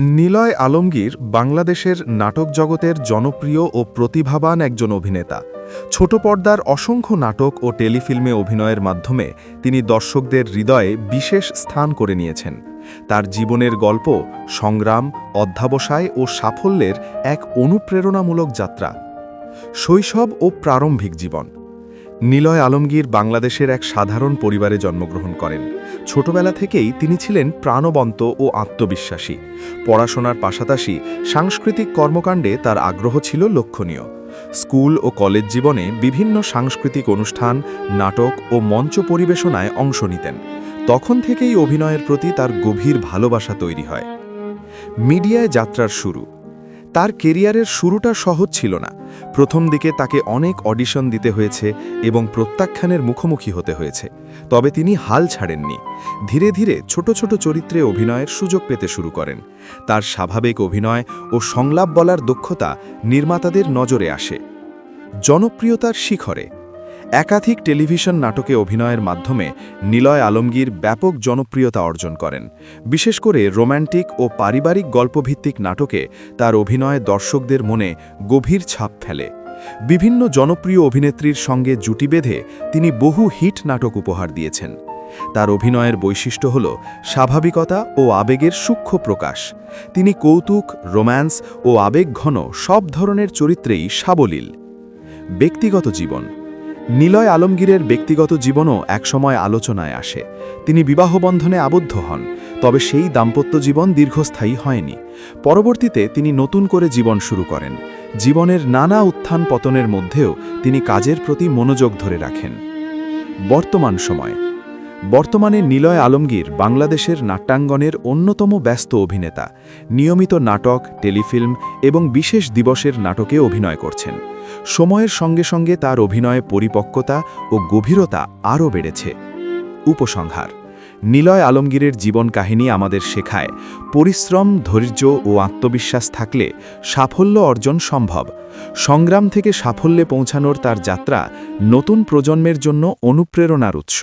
নিলয় আলমগীর বাংলাদেশের নাটক জগতের জনপ্রিয় ও প্রতিভাবান একজন অভিনেতা। ছোট পর্দার অসংখ্য নাটক ও টেলিফিল্মে অভিনয়ের মাধ্যমে তিনি দর্শকদের হৃদয়ে বিশেষ স্থান করে নিয়েছেন। তার জীবনের গল্প, সংগ্রাম, অধ্যাবসায় ও সাফল্যের এক অনুপ্রেরণামূলক যাত্রা। শৈশব ও প্রারম্ভিক জীবন। নিলয় আলমগীর বাংলাদেশের এক সাধারণ পরিবারে জন্মগ্রহণ করেন। ছোটবেলা থেকেই তিনি ছিলেন প্রাণবন্ত ও আত্মবিশ্বাসী। পড়াশোনার পাশাপাশি সাংস্কৃতিক কর্মকাণ্ডে তার আগ্রহ ছিল লক্ষণীয়। স্কুল ও কলেজ জীবনে বিভিন্ন সাংস্কৃতিক অনুষ্ঠান, নাটক ও মঞ্চ পরিবেশনায় অংশ নিতেন। তখন থেকেই অভিনয়ের প্রতি তার গভীর ভালোবাসা তৈরি হয়। মিডিয়ায় যাত্রার শুরু। তার কেরিয়ারের শুরুটা সহজ ছিল না। প্রথম দিকে তাকে অনেক অডিশন দিতে হয়েছে এবং প্রত্যাখ্যানের মুখোমুখি হতে হয়েছে। তবে তিনি হাল ছাড়েননি। ধীরে ধীরে ছোট ছোট চরিত্রে অভিনয়ের সুযোগ পেতে শুরু করেন। তার স্বাভাবিক অভিনয় ও সংলাপ বলার দক্ষতা নির্মাতাদের নজরে আসে। জনপ্রিয়তার শিখরে একাধিক টেলিভিশন নাটকে অভিনয়ের মাধ্যমে নিলয় আলমগীর ব্যাপক জনপ্রিয়তা অর্জন করেন। বিশেষ করে রোম্যান্টিক ও পারিবারিক গল্পভিত্তিক নাটকে তার অভিনয় দর্শকদের মনে গভীর ছাপ ফেলে। বিভিন্ন জনপ্রিয় অভিনেত্রীর সঙ্গে জুটি বেঁধে তিনি বহু হিট নাটক উপহার দিয়েছেন। তার অভিনয়ের বৈশিষ্ট্য হল স্বাভাবিকতা ও আবেগের সূক্ষ্ম প্রকাশ। তিনি কৌতুক, রোম্যান্স ও আবেগঘন সব ধরনের চরিত্রেই সাবলীল। ব্যক্তিগত জীবন নিলয় আলমগীরের ব্যক্তিগত জীবনও একসময় আলোচনায় আসে। তিনি বিবাহবন্ধনে আবদ্ধ হন, তবে সেই দাম্পত্য জীবন দীর্ঘস্থায়ী হয়নি। পরবর্তীতে তিনি নতুন করে জীবন শুরু করেন। জীবনের নানা উত্থান পতনের মধ্যেও তিনি কাজের প্রতি মনোযোগ ধরে রাখেন। বর্তমান সময়। বর্তমানে নিলয় আলমগীর বাংলাদেশের নাট্যাঙ্গনের অন্যতম ব্যস্ত অভিনেতা। নিয়মিত নাটক, টেলিফিল্ম এবং বিশেষ দিবসের নাটকে অভিনয় করছেন। সময়ের সঙ্গে সঙ্গে তার অভিনয়ে পরিপক্কতা ও গভীরতা আরও বেড়েছে। উপসংহার, নিলয় আলমগীরের জীবন কাহিনী আমাদের শেখায়, পরিশ্রম, ধৈর্য ও আত্মবিশ্বাস থাকলে সাফল্য অর্জন সম্ভব। সংগ্রাম থেকে সাফল্যে পৌঁছানোর তার যাত্রা নতুন প্রজন্মের জন্য অনুপ্রেরণার উৎস।